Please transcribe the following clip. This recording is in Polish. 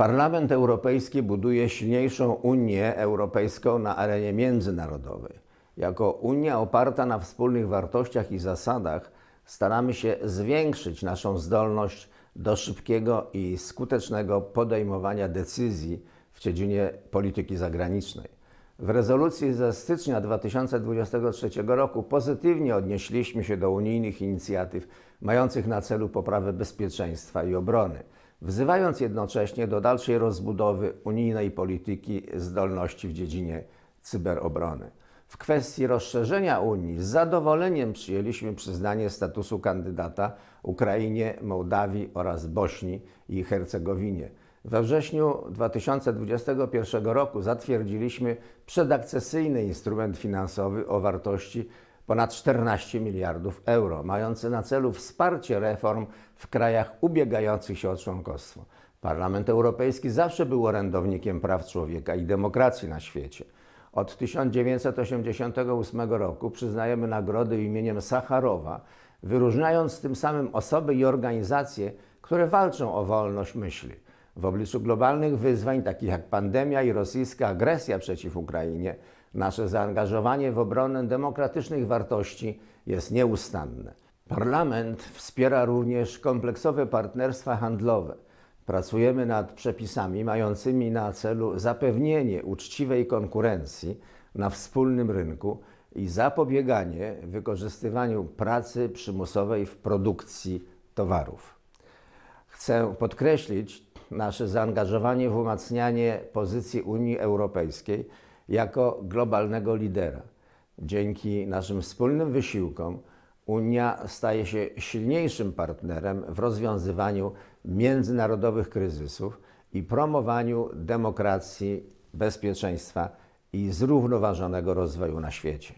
Parlament Europejski buduje silniejszą Unię Europejską na arenie międzynarodowej. Jako Unia oparta na wspólnych wartościach i zasadach staramy się zwiększyć naszą zdolność do szybkiego i skutecznego podejmowania decyzji w dziedzinie polityki zagranicznej. W rezolucji ze stycznia 2023 roku pozytywnie odnieśliśmy się do unijnych inicjatyw mających na celu poprawę bezpieczeństwa i obrony, wzywając jednocześnie do dalszej rozbudowy unijnej polityki zdolności w dziedzinie cyberobrony. W kwestii rozszerzenia Unii z zadowoleniem przyjęliśmy przyznanie statusu kandydata Ukrainie, Mołdawii oraz Bośni i Hercegowinie. We wrześniu 2021 roku zatwierdziliśmy przedakcesyjny instrument finansowy o wartości ponad 14 miliardów euro, mający na celu wsparcie reform w krajach ubiegających się o członkostwo. Parlament Europejski zawsze był orędownikiem praw człowieka i demokracji na świecie. Od 1988 roku przyznajemy nagrody imieniem Sacharowa, wyróżniając tym samym osoby i organizacje, które walczą o wolność myśli. W obliczu globalnych wyzwań, takich jak pandemia i rosyjska agresja przeciw Ukrainie, nasze zaangażowanie w obronę demokratycznych wartości jest nieustanne. Parlament wspiera również kompleksowe partnerstwa handlowe. Pracujemy nad przepisami mającymi na celu zapewnienie uczciwej konkurencji na wspólnym rynku i zapobieganie wykorzystywaniu pracy przymusowej w produkcji towarów. Chcę podkreślić nasze zaangażowanie w umacnianie pozycji Unii Europejskiej jako globalnego lidera. Dzięki naszym wspólnym wysiłkom Unia staje się silniejszym partnerem w rozwiązywaniu międzynarodowych kryzysów i promowaniu demokracji, bezpieczeństwa i zrównoważonego rozwoju na świecie.